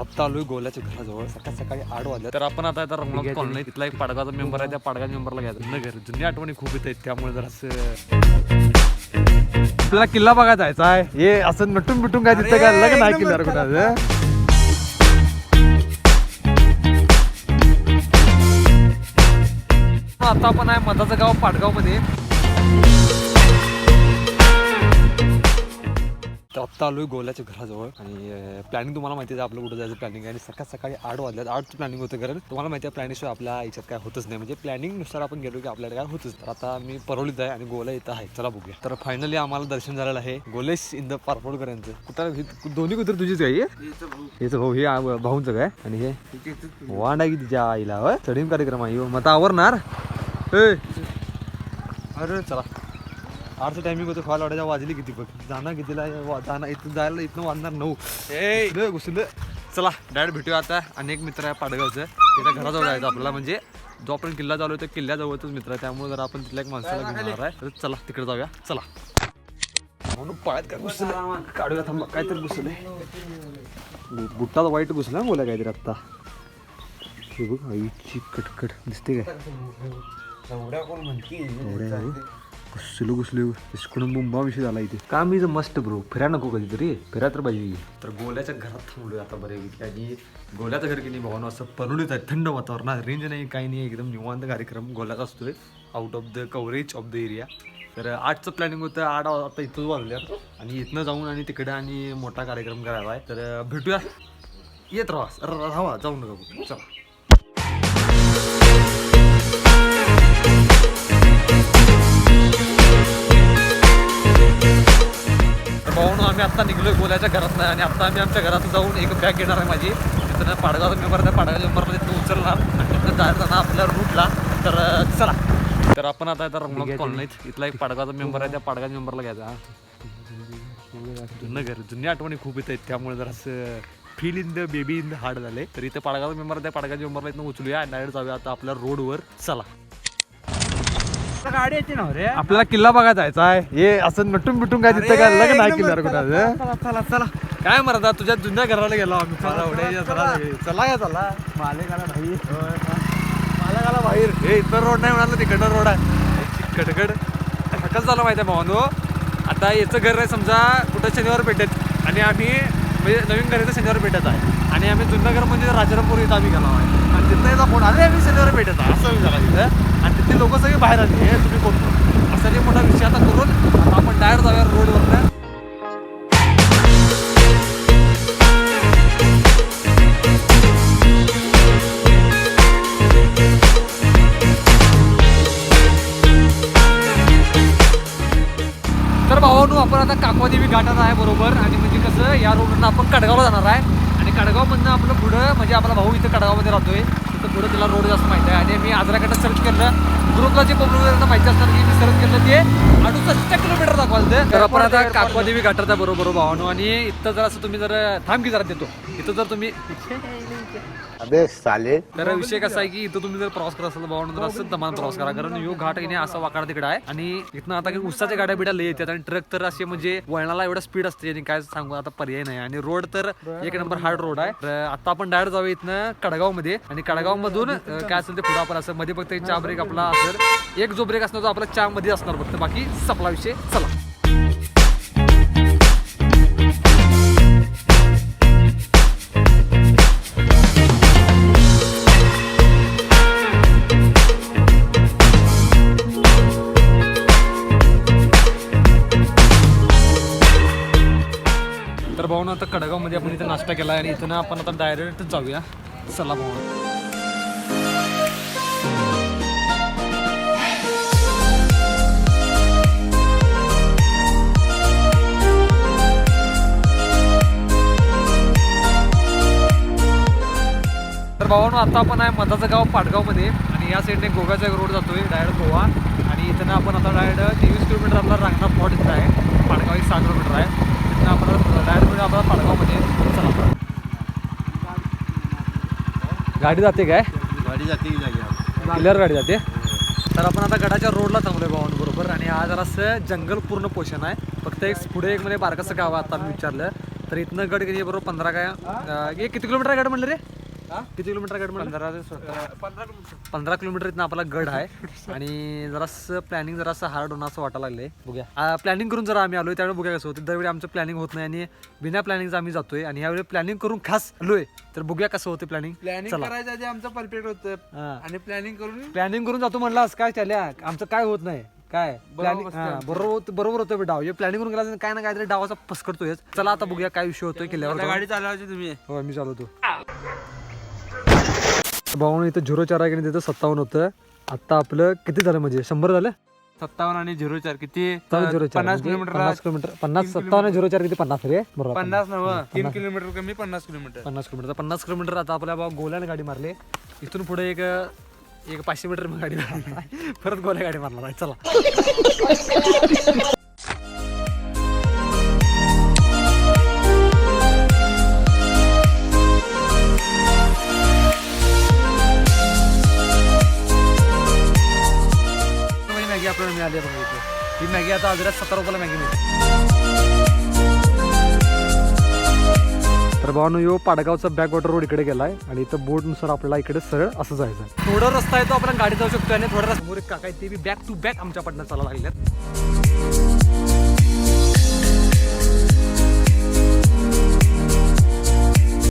आत्ता आलोय गोल्याच्या घराजवळ. सकाळ सकाळी आठ वाजल्या तर आपण आता आता रंगनाथ आहे कॉलनी तिथला एक पाडगाचा मेंबर आहे त्या पाडगाच्या मेंबरला घ्यायचं. न घर जुनी आठवणी खूप येत आहेत त्यामुळे जर आपल्याला किल्ला बघायला जायचा आहे. हे असं नटून बिटून काय तिथं काय? लग्न नाही किल्ल्यावर कुणाचं आता आपण आहे मधाचं गाव पाडगाव मध्ये तर आत्ता आलोय गोल्याच्या घराजवळ आणि प्लॅनिंग तुम्हाला माहिती आहे आपलं कुठं जायचं प्लॅनिंग आणि सकाळ सकाळी आठ वाजल्यात आठचं प्लॅनिंग होतं कारण तुम्हाला माहिती आहे प्लॅनिंगशिवाय आपल्या याच्यात काय होतच नाही. म्हणजे प्लॅनिंगनुसार आपण गेलो की आपल्याला काय होतच तर आता मी परवलीत आहे आणि गोला इथं आहे. चला बघूया. तर फायनली आम्हाला दर्शन झालेलं आहे गोलेश इन द पारपोडकर यांचं कुठं हे- दोन्ही कुत्र तुझीच काय हेच भाऊ हे भाऊंचं काय? आणि हे? वांड आहे की तिच्या आईला चढीम कार्यक्रम आहे. मग आता आवरणार? अरे चला. आठचं टायमिंग होतं फाल वाटायच्या वाजली किती बघ जाणार कितीला वा- जाणार इथं जायला इथनं वाजणार नऊ. ए घुसलं चला डायरेक्ट भेटूया आता. अनेक मित्र आहे पाडगावचं. त्याच्या घराजवळ जायचं आपल्याला. म्हणजे जो आपण किल्ला चालू तर किल्ल्याजवळच मित्र आहे. त्यामुळे जर आपण तिथल्या एक माणसाला घेऊन येणार आहे. तर चला तिकडे जाऊया. चला. म्हणून पाळत काय घुसलं? काढूया थांबा. काय तर घुसले बुट्टाचा वाईट घुसला बोला काहीतरी आत्ता. हे बघ आईची कटकट. दिसते काय? एवढ्या आहे. घुसलो घुसलो इसकडून मुंबा विषय झाला इथे. का मी मस्त ब्रो फिरा नको कधीतरी. फिरा तर पाहिजे. तर गोल्याच्या घरात थांबलोय आता बऱ्यापैकी आणि गोल्याचं घर की नाही भावना असं पनुलीत आहे थंड वातावरणात रेंज नाही काही नाही एकदम निवांत कार्यक्रम. गोल्याचा असतोय. Out of the coverage of the area तर आठचं प्लॅनिंग होतं आठ आता इथंच वाजल्या आणि इथनं जाऊन आणि तिकडे आणि मोठा कार्यक्रम करायला आहे. तर भेटूया. येत राहा र- राहा जाऊ नका चला. भाऊन आम्ही आता निघलोय गोल्याच्या घरात नाही आणि आता आम्ही आमच्या घरात जाऊन एक बॅग घेणार आहे माझी. तिथं पाडगावचा मेंबर त्या पाडगावच्या मेंबरला तिथं उचलणार. आणि तिथं जाणार आपल्या रूटला तर चला. तर आपण आता आता रंगनाथ कॉलनीत इथला एक पाडगावचा मेंबर आहे त्या पाडगावच्या मेंबरला घ्यायचा. हा. जुनं घर जुनी आठवणी खूप येत आहेत. त्यामुळे जर असं feel in the baby in the heart झाले तर इथं पाडगावचा मेंबर त्या पाडगावच्या मेंबरला इथनं उचलूया डायरेक्ट जाऊया आता आपल्या रोडवर चला. गाडी येते ना रे. आपल्याला किल्ला बघायला जायचा आहे. हे असं नटून बिटून काय तिथं काय लग्न किल्ल्यावर कुणाचं चला चला चला. काय म्हणता तुझ्या जुन्या घराला गेलो आम्ही. चला चला काय चला. मालेगाला भाई बाहेर. हे इथं रोड नाही म्हणाला तिकडनं रोड आहे. खडखड कसं झालं माहिती आहे भावानो. आता याचं घर आहे समजा कुठं शनिवार पेठेत आणि आम्ही म्हणजे नवीन घर इथं शनिवार पेठेत आहे. आणि आम्ही जुनं घर म्हणजे राजारामपूर इथं आम्ही गेलो आहे. आणि तिथं फोन आले आम्ही शनिवार पेठेत आहे. असं झाला तिथं आणि तिथे लोक सगळे बाहेर आले. हे तुम्ही कोण असा एक मोठा विषय आता करून आपण डायरेक्ट जाऊया रोडवरनं तर भावानू आपण आता काकवादेवी घाटात आहे बरोबर. आणि म्हणजे कसं या रोडवरनं आपण कडगावला जाणार आहे. आणि कडगावमधनं आपलं पुढं म्हणजे आपला भाऊ इथं कडगावमध्ये राहतोय. तर पुढे तिला रोड जास्त माहिती आहे. आणि मी आजराकडे सर्च केलं. ग्रुपला जे पब्लिक माहिती असणार की मी केलं ते अडुसष्ट किलोमीटर दाखवायचं तर आपण आता काकवादेवी घाटात आहे बरोबर भावानू आणि इथं जर असं तुम्ही जर थांब की जरा देतो. इथं जर तुम्ही अबे साले. तर विषय कसा आहे की इथं तुम्ही जर प्रवास करत असाल बाबा तर असं दमान प्रवास करा कारण यो घाट येणे असा वाकडा तिकडे आहे. आणि इथनं आता काही उसाच्या गाड्या बिड्या लय येतात आणि ट्रक तर असे म्हणजे वळणाला एवढा स्पीड असते आणि काय सांगू आता पर्याय नाही. आणि रोड तर एक नंबर हार्ड रोड आहे. तर आता आपण डायरेक्ट जाऊया इथनं कडगावमध्ये आणि कडगाव मधून काय असेल ते पुढे आपण असं मध्ये फक्त एक चहा ब्रेक आपला तर एक जो ब्रेक असणार तो आपला चहामध्ये असणार फक्त. बाकी सपला विषय. चला. तर भाऊ आता कडगावमध्ये आपण इथं नाश्ता केला आणि इथं आपण आता डायरेक्ट जाऊया. चला भाऊ. भावानो आता आपण आहे मधाचं गाव पाडगावमध्ये आणि या साईडने गोव्याचा एक रोड जातोय डायरेक्ट गोवा. आणि इथं आपण आता डायरेक्ट तेवीस किलोमीटर आपला रांगणाथ पॉट इथं आहे. पाडगाव एक सहा किलोमीटर आहे. तिथं आपण डायरेक्ट आपला पाडगावमध्ये चला. गाडी जाते काय? गाडी जाते की जागी क्लिअर गाडी जाते? तर आपण आता गडाच्या रोडला थांबलोय भावानं बरोबर? आणि हा जरासं जंगल पूर्ण पोषण आहे. फक्त एक पुढे एक म्हणजे बारकाचं गाव आहे आता मी विचारलं. तर इथनं गड किती बरोबर? पंधरा काय? हे किती किलोमीटर गड म्हणलं रे? किती किलोमीटर गड म्हणलं पंधरा पंधरा किलोमीटर. इथनं आपला गड आहे. आणि जरासं प्लॅनिंग जरासं हार्ड होणार असं वाटायला लागले बघूया. प्लॅनिंग करून जरा आम्ही आलोय. त्यावेळी बघूया कसं होतं. दरवेळी आमचं प्लॅनिंग होत नाही आणि बिना प्लॅनिंगचं आम्ही जातोय. आणि यावेळी प्लॅनिंग करून खास आलोय. तर बघूया कसं होतं प्लॅनिंग प्लॅनिंग करायचं आधी आमचं परफेक्ट होतं. आणि प्लॅनिंग करून प्लॅनिंग करून जातो म्हणलास काय चाल्या आमचं काय होत नाही. काय? प्लॅनिंग बरोबर बरोबर होतं डाव. हे प्लॅनिंग करून गेला काय ना काहीतरी डावाचा पसकडतोय चला आता बघूया काय विषय होतोय किल्ल्यावर गाडी चालवायची तुम्ही. हो मी चालवतो. भाऊ इथं झिरो चार आहे की नाही तिथं सत्तावन्न होतं. आता आपलं किती झालं म्हणजे? शंभर झालं? सत्तावन्न आणि झिरो चार. किती? झिरो चार पन्नास म्हणजे किलोमीटर पन्नास किलोमीटर. पन्नास सत्तावन्न झिरो चार किती? पन्नास रे? बरोबर. पन्नास नव तीन किलोमीटर कमी पन्नास किलोमीटर. पन्नास किलोमीटर. पन्नास किलोमीटर आता आपल्या बा गोल्याने गाडी मारली. इथून पुढे एक एक पाचशे मीटर गाडी मारणार आहे. परत गोल्या गाडी मारणार आहे. चला. मॅगी आपल्याला मिळाली आहे बघा इथे. ही मॅगी आता आजऱ्यात सत्तर रुपयाला मॅगी मिळते. तर भावानो यो पाडगावचा बॅक वॉटर रोड इकडे गेलाय आणि इथं बोर्डनुसार आपल्याला इकडे सरळ असं जायचं थोडा रस्ता आहे तो आपण गाडी जाऊ शकतो आणि थोडा रस्ता समोर एक काका आहे ते बी बॅक टू बॅक आमच्या पडण्यात चालला लागल्यात